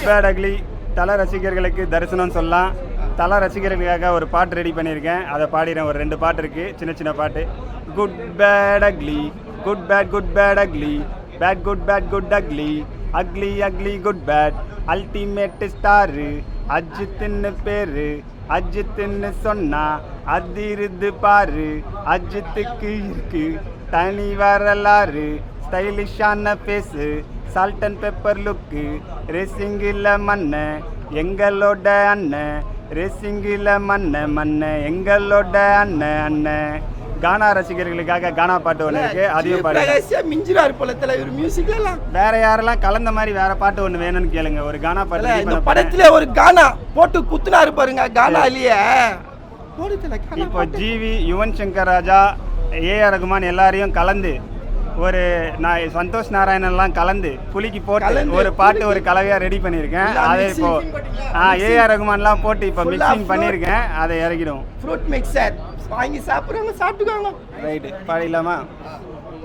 Good bad ugly தல ரசிகர்களுக்கு தரிசனம் சொல்லலாம். தல ரசிகர்களுக்காக ஒரு பாட்டு ரெடி பண்ணியிருக்கேன். அதை பாடிறேன் ஒரு ரெண்டு பாட்டு இருக்குது சின்ன சின்ன பாட்டு. Good bad ugly good bad good bad ugly bad good bad good ugly ugly ugly good bad ultimate star அஜித்துன்னு பேரு. அஜித்துன்னு சொன்னா அதிருது பாரு. அஜித்துக்கு இருக்கு. தனி வரலாறு. ஸ்டைலிஷான பேசு சால்ட் அண்ட் பெப்பர் லுக்கு ரேசிங்கில் மண்ணை எங்களோட அண்ணன் ரேசிங்கில் மண்ணை மண்ணை எங்களோட அண்ணன் அண்ணன் கானா ரசிகர்களுக்காக கானா பாட்டு ஒன்று இருக்கு. அதையும் பாடு மிஞ்சிராரு போல தல இவர் மியூசிக்ல எல்லாம். வேற யாரெல்லாம் கலந்த மாதிரி வேற பாட்டு ஒன்று வேணும்னு கேளுங்க. ஒரு கானா பாட்டு இந்த. படத்துல ஒரு கானா போட்டு குத்துனாரு பாருங்க கானா இல்லையே. இப்போ. ஜிவி யுவன் சங்கர் ராஜா ஏஆர் ரகுமான் எல்லாரையும் கலந்து ஒரு நான் சந்தோஷ் நாராயணன்லாம் கலந்து புலிக்கு போட்டு ஒரு பாட்டு. ஒரு கலவையா ரெடி பண்ணியிருக்கேன். அதை இப்போ? ஆ. ஏஆர் ரகுமான்லாம் போட்டு இப்போ மிக்சிங் பண்ணியிருக்கேன். அதை இறக்கிடும் ஃப்ரூட் மிக்சர் வாங்கி சாப்பிடுறவங்க சாப்பிட்டுக்கோங்க. ரைட்டு பாடிடலாமா?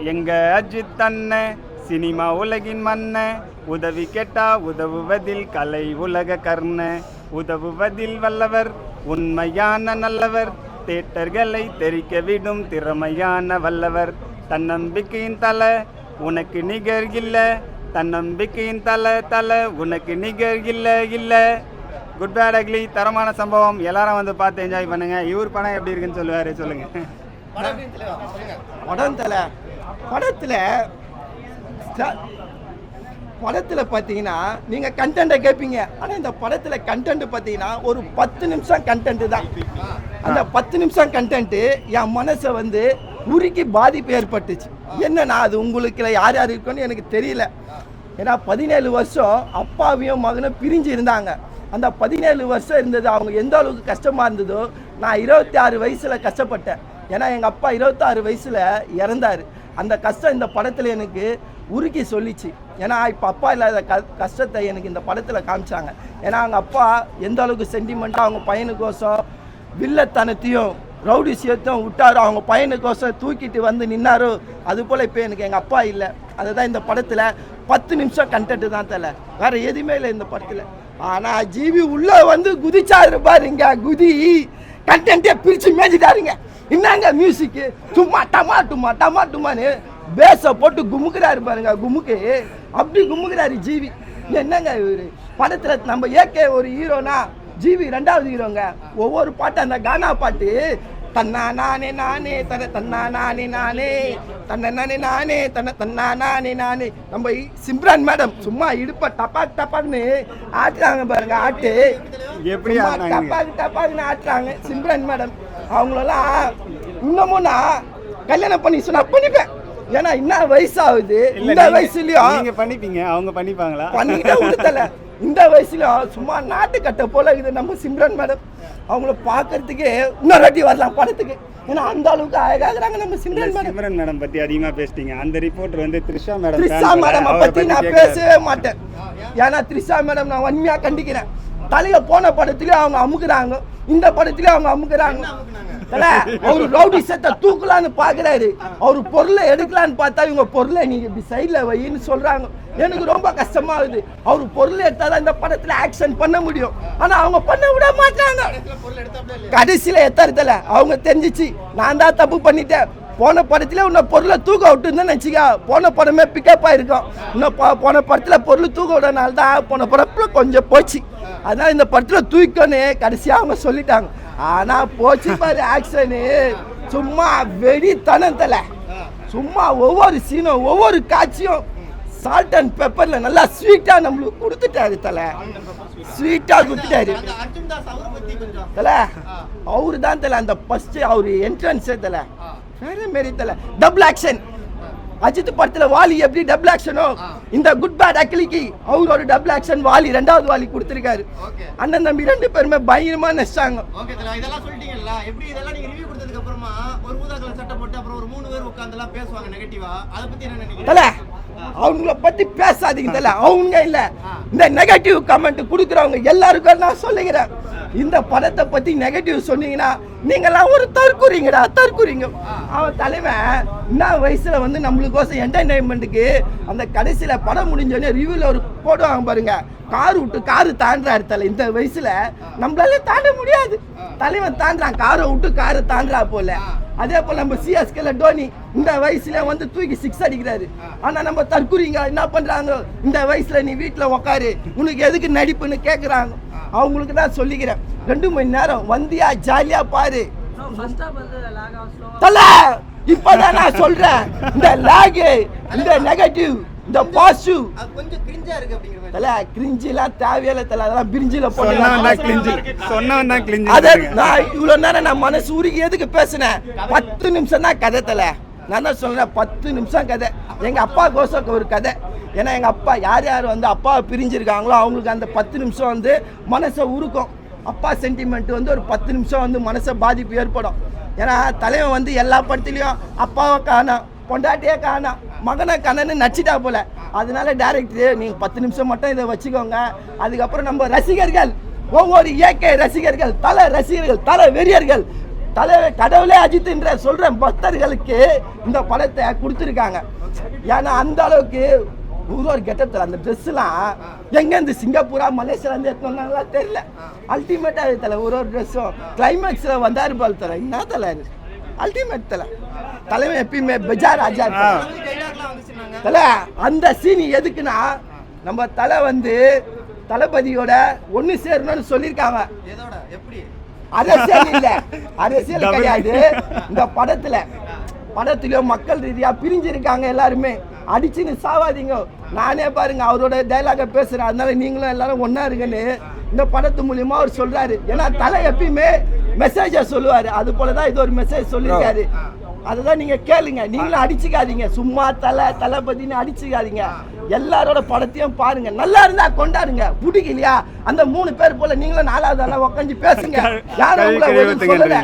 எங்க அஜித் அண்ணன் சினிமா உலகின் மன்ன உதவி கேட்டா உதவுவதில் கலை உலக கர்ண உதவுவதில் வல்லவர் உண்மையான நல்லவர் தேட்டர்களை தெரிக்க விடும் திறமையான வல்லவர். தன்னம்பிக்கையின் தலை உனக்கு நிகர் இல்லை. தன்னம்பிக்கையின் தலை தலை உனக்கு நிகர் இல்லை இல்லை. குட் பேட் அக்லி தரமான சம்பவம். எல்லாரும் வந்து பார்த்து என்ஜாய் பண்ணுங்க. இவர் படம் எப்படி இருக்குன்னு சொல்லுவாரு சொல்லுங்க. படம் தல படத்துல ஸ்ட- படத்துல பாத்தீங்கன்னா நீங்க கண்டென்ட்டை கேட்பீங்க ஆனா இந்த படத்துல கண்டென்ட் பாத்தீங்கன்னா ஒரு பத்து நிமிஷம் கண்டென்ட் தான். அந்த பத்து நிமிஷம் கண்டென்ட் என் மனசை வந்து உருக்கி பாதிப்பு ஏற்பட்டுச்சு. என்னன்னா அது உங்களுக்கு யார் யார் இருக்குன்னு எனக்கு தெரியல. ஏன்னா பதினேழு வருஷம் அப்பாவையும் மகனும் பிரிஞ்சு இருந்தாங்க. அந்த பதினேழு வருஷம் இருந்தது அவங்க எந்த அளவுக்கு கஷ்டமாக இருந்ததோ நான் இருபத்தி ஆறு வயசில் கஷ்டப்பட்டேன். ஏன்னா எங்கள் அப்பா இருபத்தாறு வயசில் இறந்தாரு. அந்த கஷ்டம் இந்த படத்தில் எனக்கு உருக்கி சொல்லிச்சு. ஏன்னா இப்போ அப்பா இல்லாத க கஷ்டத்தை எனக்கு இந்த படத்தில் காமிச்சாங்க. ஏன்னா அவங்க அப்பா எந்த அளவுக்கு சென்டிமெண்ட்டாக அவங்க பையனுக்கோசம் வில்லத்தனத்தையும் ரவுடிசியத்தையும் விட்டாரோ அவங்க பையனுக்கோசம் தூக்கிட்டு வந்து நின்னாரோ அது போல் இப்போ எனக்கு எங்கள் அப்பா இல்லை. அதுதான் இந்த படத்தில் பத்து நிமிஷம் கண்டென்ட் தான் தெரியல வேற எதுவுமே இல்லை இந்த படத்தில். ஆனால் ஜீவி உள்ளே வந்து குதிச்சாரு பாருங்க குதி. கண்டென்ட்டே பிரித்து மேய்ச்சிட்டாருங்க என்னங்க மியூசிக்கு சும்மா டமா டுமா டமா டுமான்னு பேஸை போட்டு குமுக்குறாரு பாருங்க குமுக்கு. அப்படி குமுக்குறாரு ஜீவி. என்னங்க இவர்? படத்தில் நம்ம ஏகே ஒரு ஹீரோனா ஜிவி ரெண்டாவது ஹீரோங்க ஒவ்வொரு பாட்டு அந்த கானா பாட்டு தன்னா நானே நானே தன தன்னா நானே நானே. தன்ன நானே நானே தன்ன தன்னா நானே நானே. நம்ம சிம்ரான் மேடம் சும்மா இடுப்ப டப்பாக் டப்பாக்னு ஆட்டுறாங்க பாருங்க ஆட்டு. எப்படி சும்மா ஆடுனாங்க? டப்பாக் டப்பாக்னு ஆட்டுறாங்க சிம்ரான் மேடம். அவங்களெல்லாம் இன்னமும் நான் கல்யாணம் பண்ணி சொன்னா பண்ணிப்பேன். ஏன்னா என்ன வயசாகுது. இந்த வயசுலயும் நீங்க பண்ணிப்பீங்க அவங்க பண்ணிப்பாங்களா? பண்ணிக்கிட்டே உடுத்தல. இந்த வயசுலயும் சும்மா நாட்டுக்கட்ட போல இருக்குது நம்ம சிம்ரன் மேடம். அவங்கள பார்க்கறதுக்கு இன்னொரு வாட்டி வரலாம் படத்துக்கு. ஏன்னா அந்த அளவுக்கு அழகாகிறாங்க நம்ம சிம்ரன் மேடம். சிம்ரன் மேடம் பத்தி அதிகமா பேசிட்டீங்க. அந்த ரிப்போர்ட் வந்து த்ரிஷா மேடம் த்ரிஷா மேடம் பத்தி நான் பேசவே மாட்டேன். ஏன்னா த்ரிஷா மேடம் நான் வன்மையா கண்டிக்கிறேன். தலைய போன படத்துலயும் அவங்க அமுக்குறாங்க. இந்த படத்துலயும் அவங்க அமுக்குறாங்க. அவரு ரவுடி செத்த தூக்கலான்னு பாக்குறாரு. அவரு பொருளை எடுக்கலான்னு பார்த்தா இவங்க பொருளை நீங்க இப்படி சைட்ல வைன்னு சொல்றாங்க. எனக்கு ரொம்ப கஷ்டமாகுது அவரு பொருளை எடுத்தாதான் இந்த படத்துல ஆக்ஷன் பண்ண முடியும். ஆனா அவங்க பண்ண விட மாட்டாங்க. கடைசியில எத்தறதுல அவங்க தெரிஞ்சிச்சு. நான் தான் தப்பு பண்ணிட்டேன். போன படத்துல உன்னை பொருளை தூக்க விட்டுருந்தேன்னு நினச்சிக்க. போன படமே பிக்கப் ஆயிருக்கும். இன்னும் போ- போன படத்துல பொருள் தூக்க விடனால தான் போன படத்துல கொஞ்சம் போச்சு. அதான் இந்த படத்துல தூக்கன்னு கடைசியா அவங்க சொல்லிட்டாங்க. ஆனா போச்சு பாரு ஆக்ஷனு சும்மா வெறித்தனத்துல. சும்மா ஒவ்வொரு சீனும் ஒவ்வொரு காட்சியும் சால்ட் அண்ட் பெப்பர்ல நல்லா ஸ்வீட்டா நம்மளுக்கு கொடுத்துட்டாரு தலை. ஸ்வீட்டா கொடுத்துட்டாரு. தல அவரு தான் தல அந்த ஃபர்ஸ்ட் அவரு என்ட்ரன்ஸே தல. வேற மாரி தல டபுள் ஆக்ஷன் அஜித் படத்துல வாலி எப்படி டபுள் ஆக்ஷனோ இந்த குட் பேட் அக்கிலிக்கு அவர் ஒரு டபுள் ஆக்ஷன் வாலி ரெண்டாவது வாலி கொடுத்துருக்காரு. அண்ணன் தம்பி ரெண்டு பேருமே பயங்கரமா நெச்சாங்க. ஓகே தல இதெல்லாம் சொல்லிட்டீங்கல்ல? எப்படி இதெல்லாம் நீங்க ரிவ்யூ கொடுத்ததுக்கு அப்புறமா ஒரு ஊதா கலர் சட்டை போட்டு அப்புறம் ஒரு மூணு பேர் உட்கார்ந்தெல்லாம் பேசுவாங்க நெகட்டிவா அதை பத்தி என்ன நினைக்கிறீங்க? தல அவங்கள பத்தி பேசாதீங்க தல. அவங்க இல்ல. இந்த நெகட்டிவ் கமெண்ட் கொடுக்குறவங்க எல்லாருக்கும் நான் சொல்லுகிறேன். இந்த படத்தை பத்தி நெகட்டிவ் சொன்னீங்கன்னா நீங்களாம் ஒரு தற்குறிங்கடா தற்குறிங்க அவன் தலைவன் என்ன வயசுல வந்து நம்மளுக்கோசம் என்டர்டைன்மெண்ட்டுக்கு அந்த கடைசியில படம் முடிஞ்சோடனே ரிவ்யூல ஒரு போடுவாங்க பாருங்க. கார் விட்டு காரு தாண்டுறாரு தலை இந்த வயசுல நம்மளால தாண்ட முடியாது. தலைவன் தாண்டான் காரை விட்டு காரு தாண்டுறா போல. அதே போல நம்ம சிஎஸ்கேல டோனி இந்த வயசுல வந்து தூக்கி சிக்ஸ் அடிக்கிறாரு. ஆனா நம்ம தற்குறிங்க என்ன பண்றாங்க? இந்த வயசுல நீ வீட்டுல உக்காரு உனக்கு எதுக்கு நடிப்புன்னு கேக்குறாங்க. அவங்களுக்கு தான் சொல்லிக்கிறேன். ரெண்டு மணி நேரம் வந்தியா ஜாலியா பாரு. தல இப்பதான் நான் சொல்றேன். இந்த லாக் இந்த நெகட்டிவ் இந்த பாசிட்டிவ் அது கொஞ்சம் கிரிஞ்சா இருக்கு அப்படிங்கிற தல கிரிஞ்சிலாம் தேவையில்ல தல. அதெல்லாம் பிரிஞ்சில போட்டு அத நான் இவ்வளவு நேரம் நான் மனசு உருகி எதுக்கு பேசினேன்? பத்து நிமிஷம் தான் கதை தல. நான் தான் சொல்றேன் பத்து நிமிஷம் கதை. எங்க அப்பா கோசம் ஒரு கதை. ஏன்னா எங்கள் அப்பா யார் யார் வந்து அப்பாவை பிரிஞ்சிருக்காங்களோ அவங்களுக்கு அந்த பத்து நிமிஷம் வந்து மனசை உருக்கும். அப்பா சென்டிமெண்ட் வந்து ஒரு பத்து நிமிஷம் வந்து மனசை பாதிப்பு ஏற்படும். ஏன்னா தலைவன் வந்து எல்லா படத்துலையும் அப்பாவை காணும் பொண்டாட்டியே காணும் மகனை கண்ணன்னு நச்சிட்டா போல. அதனால டேரக்டர் நீங்கள் பத்து நிமிஷம் மட்டும் இதை வச்சுக்கோங்க. அதுக்கப்புறம் நம்ம ரசிகர்கள் ஒவ்வொரு இயற்கை ரசிகர்கள் தல ரசிகர்கள் தல வெறியர்கள் தலை கடவுளே அஜித்துன்ற சொல்கிற பக்தர்களுக்கு இந்த படத்தை கொடுத்துருக்காங்க. ஏன்னா அந்த அளவுக்கு ஒரு கெட்டத்தில் அந்த ட்ரெஸ்லாம் எங்கேருந்து? சிங்கப்பூரா மலேசியாலேருந்து எடுத்து வந்தாங்களா? தெரியல. அல்டிமேட்டாக தலை ஒரு ஒரு ட்ரெஸ்ஸும் கிளைமேக்ஸில் வந்தாரு பால் தலை. என்ன தலை அல்டிமேட் தலை. தலைவன் எப்பயுமே பெஜார் ராஜா தல. அந்த சீன் எதுக்குன்னா நம்ம தலை வந்து தளபதியோட ஒன்று சேரணும்னு சொல்லியிருக்காங்க. அரசியல் இல்ல. அரசியல். கிடையாது. இந்த படத்துல. படத்துலையோ மக்கள் ரீதியாக பிரிஞ்சிருக்காங்க எல்லாருமே. அடிச்சுன்னு சாவாதீங்க. நானே பாருங்க அவரோட டைலாக பேசுறேன். அதனால நீங்களும் எல்லாரும் ஒண்ணா இருங்கன்னு இந்த படத்து மூலியமா அவர் சொல்றாரு. ஏன்னா தலை எப்பயுமே மெசேஜ சொல்லுவாரு. அது போலதான் இது ஒரு மெசேஜ் சொல்லியிருக்காரு. அதுதான் நீங்க கேளுங்க. நீங்களும் அடிச்சுக்காதீங்க. சும்மா தலை தளபதினு அடிச்சுக்காதீங்க. எல்லாரோட படத்தையும் பாருங்க. நல்லா இருந்தா கொண்டாடுங்க. பிடிக்கலையா? அந்த மூணு பேர் போல நீங்களும் நாலாவது ஆளா உட்காந்து பேசுங்க. யாரும் உங்களை சொல்லல?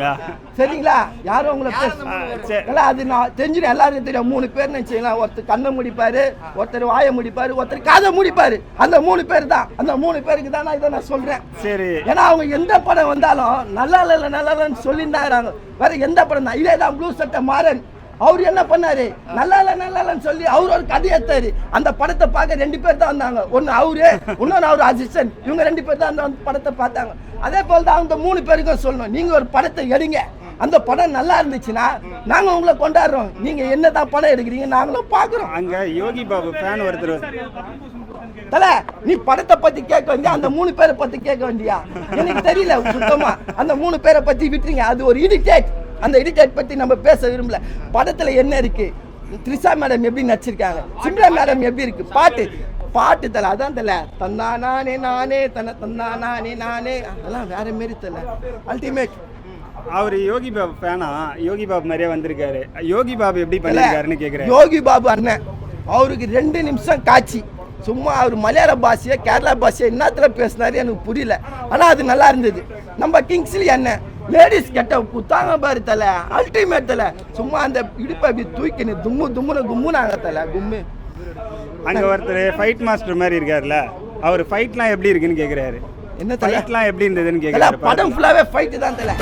சரிங்களா? யாரும் உங்களை பேச ஆ, சரி. இல்ல, அது நான் தெரிஞ்சிடும் எல்லாருக்கும் தெரியும். மூணு பேர் வச்சுக்கலாம் ஒருத்தர் கண்ணை முடிப்பாரு ஒருத்தர் வாயை முடிப்பாரு ஒருத்தர் காதை முடிப்பாரு. அந்த மூணு பேர் தான். அந்த மூணு பேருக்கு தான் நான் இதை நான் சொல்றேன். சரி. ஏன்னா அவங்க எந்த படம் வந்தாலும் நல்லா இல்ல நல்லா இல்லைன்னு சொல்லியிருந்தாங்க. வேற எந்த படம் தான் இதே தான் ப்ளூ சட்டை மாறன். அவர் என்ன பண்ணாரு? நல்லா இல்ல நல்லா இல்லைன்னு சொல்லி அவர் ஒரு கதை எடுத்தாரு. அந்த படத்தை பார்க்க ரெண்டு பேர் தான் வந்தாங்க. ஒன்னு அவரு இன்னொன்னு அவர் அசிஸ்டன்ட் இவங்க ரெண்டு பேர் தான் அந்த படத்தை பார்த்தாங்க. அதே போல தான் அந்த மூணு பேருக்கும் சொல்லணும். நீங்க ஒரு படத்தை எடுங்க. அந்த படம் நல்லா இருந்துச்சுன்னா நாங்க உங்களை கொண்டாடுறோம். நீங்க என்னதான் படம் எடுக்கிறீங்க நாங்களும் பாக்குறோம் அங்க யோகி பாபு ஃபேன் ஒருத்தர் தல நீ படத்தை பத்தி கேட்க வேண்டியா? அந்த மூணு பேரை பத்தி கேட்க வேண்டியா? எனக்கு தெரியல சுத்தமா. அந்த மூணு பேரை பத்தி விட்டுறீங்க அது ஒரு இடிடேட் அந்த இடிடேட் பத்தி நம்ம பேச விரும்பல. படத்துல என்ன இருக்கு? த்ரிஷா மேடம் எப்படி நடிச்சிருக்காங்க? சிம்ரா மேடம் எப்படி இருக்கு? பாட்டு. பாட்டு தல அதான் தல. தந்தா நானே நானே தன தந்தா நானே நானே. அதெல்லாம் வேற மாரி தல. அல்டிமேட் அவர் யோகி பாபு ஃபேனா யோகி பாபு மாதிரியே வந்திருக்காரு. யோகி பாபு எப்படி பண்ணிருக்காருன்னு கேக்குறேன். யோகி பாபு அண்ணன். அவருக்கு ரெண்டு நிமிஷம் காட்சி. சும்மா அவர் மலையாள பாஷையை கேரளா பாஷையை என்னத்துல பேசினாரு எனக்கு புரியல. ஆனா அது நல்லா இருந்தது. நம்ம கிங்ஸ்லி அண்ணன் லேடிஸ் கெட்ட குத்தாங்க பாரு தல. அல்டிமேட் தல. சும்மா அந்த இடுப்பை அப்படி தூக்கினு தும்மு தும்முன்னு கும்முனாங்க தல. கும்மு. அங்க ஒருத்தர் ஃபைட் மாஸ்டர் மாதிரி இருக்காருல்ல அவர் ஃபைட்லாம் எப்படி இருக்குன்னு கேக்குறாரு. என்ன தல? ஃபைட்லாம் எப்படி இருந்ததுன்னு தல கேக்குறாரு படம் ஃபுல்லாவே ஃபைட்டு தான் தல.